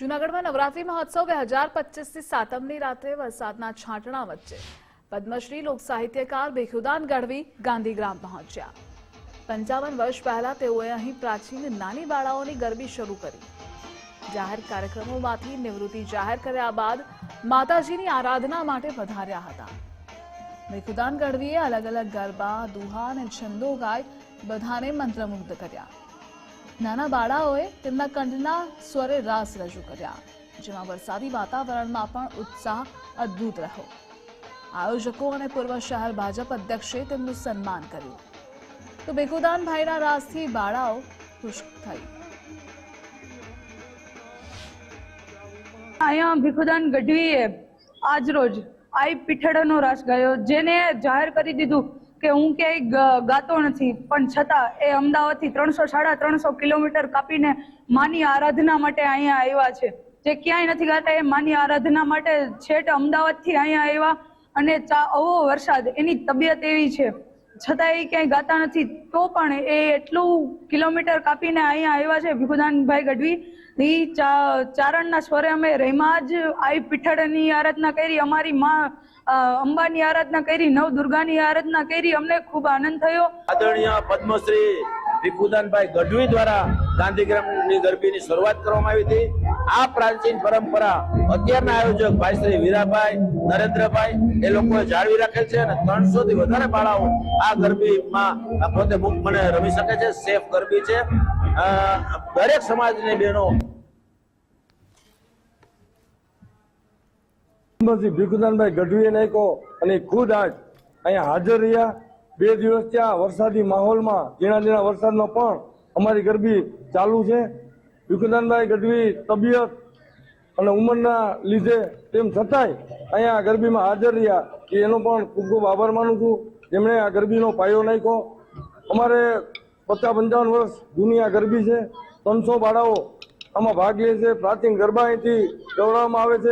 જૂનાગઢમાં નવરાત્રી મહોત્સવ બે હજાર પચીસથી સાતમની રાત્રે વરસાદના છાંટણા વચ્ચે. પદ્મશ્રી લોક સાહિત્યકાર ભેખુદાન ગઢવી ગાંધીગ્રામ પહોંચ્યા. પંચાવન વર્ષ પહેલા તેઓએ અહીં પ્રાચીન નાની બાળાઓની ગરબી શરૂ કરી. જાહેર કાર્યક્રમોમાંથી નિવૃત્તિ જાહેર કર્યા બાદ માતાજીની આરાધના માટે વધાર્યા હતા. ભેખુદાન ગઢવીએ અલગ અલગ ગરબા, દુહા અને છંદો ગાય બધાને મંત્રમુગ્ધ કર્યા. નાના બાળાઓએ તેમના કંઠના સ્વરે રાસ રજૂ કર્યા, જેમાં વરસાદી વાતાવરણમાં પણ ઉત્સાહ અદ્ભુત રહ્યો. આયોજકો અને પૂર્વ શહેર ભાજપ અધ્યક્ષે તેમનું સન્માન કર્યું. તો ભેખુદાનભાઈના રાસથી બાળાઓ ખુશ થઈ. અહીંયા ભીખુદાન ગઢવીએ આજ રોજ આઈ પીઠડાનો રાસ ગાયો, જેને જાહેર કરી દીધું કે હું ક્યાંય ગાતો નથી, પણ છતાં એ અમદાવાદથી ત્રણસો, સાડા ત્રણસો કિલોમીટર કાપીને માની આરાધના માટે અહીંયા આવ્યા છે. જે ક્યાંય નથી ગાતા એ માની આરાધના માટે છેટ અમદાવાદથી અહીંયા આવ્યા અને અવો વરસાદ, એની તબિયત એવી છે. છતાં એ ક્યાંય ગાતા નથી, તો પણ એ એટલું કિલોમીટર કાપીને અહીંયા આવ્યા છે ભીખુદાનભાઈ ગઢવી. ચા- ચારણના સ્વરે અમે રહીમાં જ, આઈ પીઠળની આરાધના કરી, અમારી માં અંબાની આરાધના કરી નવ દુર્ગાની આરાધના કરી. અમને ખૂબ આનંદ થયો. આદરણીય પદ્મશ્રી ભીખુદાનભાઈ ગઢવી દ્વારા ગાંધીગ્રામની ગરબીની શરૂઆત કરવામાં આવી હતી. આ પ્રાચીન પરંપરા અત્યારના આયોજક ભાઈ શ્રી વીરાભાઈ, નરેન્દ્રભાઈ, એ લોકોએ જાળવી રાખેલ છે અને ત્રણસો થી વધારે બાળાઓ આ ગરબીમાં પોતે મુક્તપણે રમી શકે છે, સેફ ગરબી છે. દરેક સમાજની બહેનો શ્રી ભીખુદાનભાઈ ગઢવીએ નાખ્યો અને ખુદ આજ અહીંયા હાજર રહ્યા. બે દિવસ ત્યાં વરસાદી માહોલમાં, ઝીણા ઝીણા વરસાદનો પણ અમારી ગરબી ચાલુ છે. ભીખુદાનભાઈ ગઢવી તબિયત અને ઉંમરના લીધે તેમ છતાંય અહીંયા ગરબીમાં હાજર રહ્યા. એ એનો પણ ખૂબ ખૂબ આભાર માનું છું. જેમણે આ ગરબીનો પાયો નાખ્યો. અમારે પચાસ પંચાવન વર્ષ જૂની આ ગરબી છે. ત્રણસો બાળાઓ આમાં ભાગ લે છે. પ્રાચીન ગરબા અહીંથી ગવડાવવામાં આવે છે.